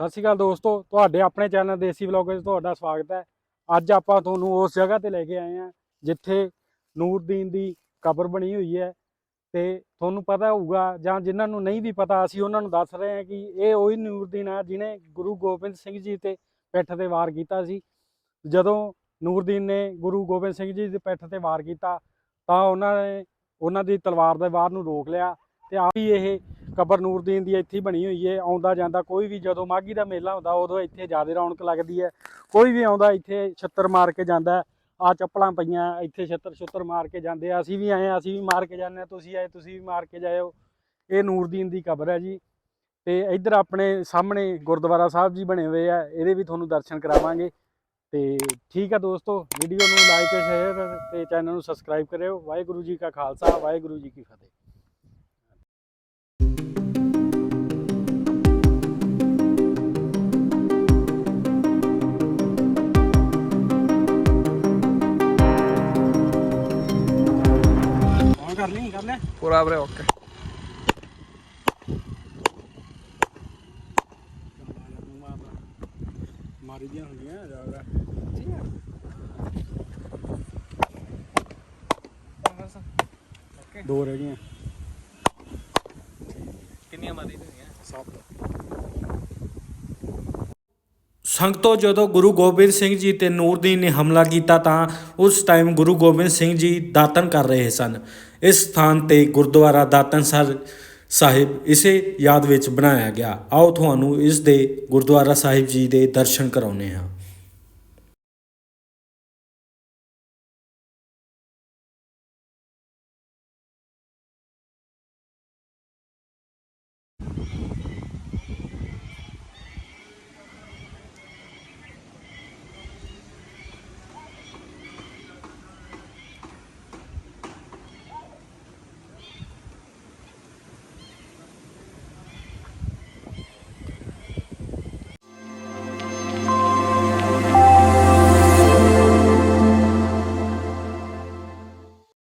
ਸਤਿ ਸ਼੍ਰੀ ਅਕਾਲ ਦੋਸਤੋ, ਤੁਹਾਡੇ ਆਪਣੇ ਚੈਨਲ ਦੇਸੀ ਵਲੌਗ ਵਿੱਚ ਤੁਹਾਡਾ ਸਵਾਗਤ ਹੈ। ਅੱਜ ਆਪਾਂ ਤੁਹਾਨੂੰ ਉਸ ਜਗ੍ਹਾ ਤੇ ਲੈ ਕੇ ਆਏ ਹਾਂ, ਜਿੱਥੇ ਨੂਰਦੀਨ ਦੀ ਕਬਰ ਬਣੀ ਹੋਈ ਹੈ। ਤੇ ਤੁਹਾਨੂੰ ਪਤਾ ਹੋਊਗਾ, ਜਾਂ ਜਿਨ੍ਹਾਂ ਨੂੰ ਨਹੀਂ ਵੀ ਪਤਾ, ਅਸੀਂ ਉਹਨਾਂ ਨੂੰ ਦੱਸ ਰਹੇ ਹਾਂ ਕਿ ਇਹ ਉਹੀ ਨੂਰਦੀਨ ਆ ਜਿਨੇ ਗੁਰੂ ਗੋਬਿੰਦ ਸਿੰਘ ਜੀ ਤੇ ਪਿੱਠ ਤੇ ਵਾਰ ਕੀਤਾ ਸੀ। ਜਦੋਂ ਨੂਰਦੀਨ ਨੇ ਗੁਰੂ ਗੋਬਿੰਦ ਸਿੰਘ ਜੀ ਦੀ ਪਿੱਠ ਤੇ ਵਾਰ ਕੀਤਾ, ਤਾਂ ਉਹਨਾਂ ਨੇ ਉਹਨਾਂ ਦੀ ਤਲਵਾਰ ਦੇ ਵਾਰ ਨੂੰ ਰੋਕ ਲਿਆ ਤੇ ਆਪ ਹੀ ਇਹ ਕਬਰ ਨੂਰਦੀਨ ਦੀ ਇੱਥੇ ਹੀ ਬਣੀ ਹੋਈ ਹੈ, ਆਉਂਦਾ ਜਾਂਦਾ ਕੋਈ ਵੀ ਜਦੋਂ ਮਾਘੀ ਦਾ ਮੇਲਾ ਹੁੰਦਾ ਉਦੋਂ ਇੱਥੇ ਜ਼ਿਆਦਾ ਰੌਣਕ ਲੱਗਦੀ ਹੈ। ਕੋਈ ਵੀ ਆਉਂਦਾ ਇੱਥੇ ਛੱਤਰ ਮਾਰ ਕੇ ਜਾਂਦਾ, ਆ ਚੱਪਲਾਂ ਪਈਆਂ ਇੱਥੇ ਛੱਤਰ ਛੁੱਤਰ ਮਾਰ ਕੇ ਜਾਂਦੇ ਆ। ਅਸੀਂ ਵੀ ਆਏ ਆ ਅਸੀਂ ਵੀ ਮਾਰ ਕੇ ਜਾਂਦੇ ਆ ਤੁਸੀਂ ਆਏ, ਤੁਸੀਂ ਵੀ ਮਾਰ ਕੇ ਜਾਇਓ। ਇਹ ਨੂਰਦੀਨ ਦੀ ਕਬਰ ਹੈ ਜੀ। ਤੇ ਇੱਧਰ ਆਪਣੇ ਸਾਹਮਣੇ ਗੁਰਦੁਆਰਾ ਸਾਹਿਬ ਜੀ ਬਣੇ ਹੋਏ ਆ, ਇਹਦੇ ਵੀ ਤੁਹਾਨੂੰ ਦਰਸ਼ਨ ਕਰਾਵਾਂਗੇ। ਤੇ ਠੀਕ ਆ ਦੋਸਤੋ ਵੀਡੀਓ ਨੂੰ ਲਾਈਕ ਸ਼ੇਅਰ ਤੇ ਚੈਨਲ ਨੂੰ ਸਬਸਕ੍ਰਾਈਬ ਕਰਿਓ। ਵਾਹਿਗੁਰੂ ਜੀ ਕਾ ਖਾਲਸਾ, ਵਾਹਿਗੁਰੂ ਜੀ ਕੀ ਫਤਿਹ। ਕਰ ਲਈ ਕਰ ਲੈ ਪੂਰਾ ਵੀਰੇ ਓਕੇ। ਮਾਰੀ ਦੀਆਂ ਹੁੰਦੀਆਂ ਜ਼ਿਆਦਾ। ਦੋ ਰਹਿ ਗਈਆਂ। ਕਿੰਨੀਆਂ ਮਾਰੀ ਹੋਈਆਂ ਸੱਤ। ਸੰਗਤੋ ਜਦੋਂ ਗੁਰੂ ਗੋਬਿੰਦ ਸਿੰਘ ਜੀ ਤੇ ਨੂਰਦੀਨ ਨੇ ਹਮਲਾ ਕੀਤਾ ਤਾਂ ਉਸ ਟਾਈਮ ਗੁਰੂ ਗੋਬਿੰਦ ਸਿੰਘ ਜੀ ਦਾਤਨ ਕਰ ਰਹੇ ਸਨ। ਇਸ ਸਥਾਨ ਤੇ ਗੁਰਦੁਆਰਾ ਦਾਤਨ ਸਰ ਸਾਹਿਬ ਇਸੇ ਯਾਦ ਵਿੱਚ ਬਣਾਇਆ ਗਿਆ। ਆਓ ਤੁਹਾਨੂੰ ਇਸ ਦੇ ਗੁਰਦੁਆਰਾ ਸਾਹਿਬ ਜੀ ਦੇ ਦਰਸ਼ਨ ਕਰਾਉਨੇ ਹਾਂ।